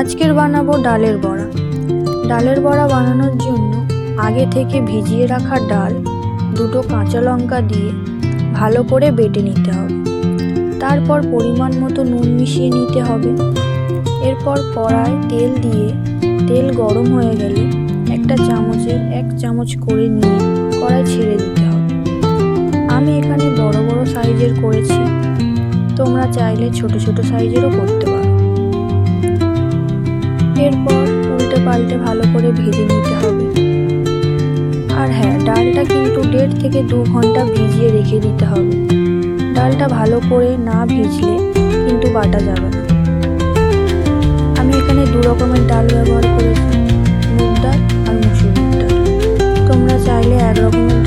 আজকের বানাবো ডালের বড়া। ডালের বড়া বানানোর জন্য আগে থেকে ভিজিয়ে রাখা ডাল, দুটো কাঁচা লঙ্কা দিয়ে ভালো করে বেটে নিতে হবে। তারপর পরিমাণ মতো নুন মিশিয়ে নিতে হবে। এরপর কড়ায় তেল দিয়ে, তেল গরম হয়ে গেলে একটা চামচের এক চামচ করে নিয়ে কড়াই ছেড়ে দিতে হবে। আমি এখানে বড় বড় সাইজের করেছি। তোমরা চাইলে ছোট ছোট সাইজেরও করতে পারো। এরপর উল্টে পাল্টে ভালো করে ভেজে নিতে হবে। আর হ্যাঁ ডালটা কিন্তু দেড় থেকে দু ঘণ্টা ভিজিয়ে রেখে দিতে হবে। ডালটা ভালো করে না ভিজলে কিন্তু বাটা যাবে না। আমি এখানে দু রকমের ডাল ব্যবহার করেছি। মুগ ডাল আর মুসুরির ডাল। তোমরা চাইলে এক রকমের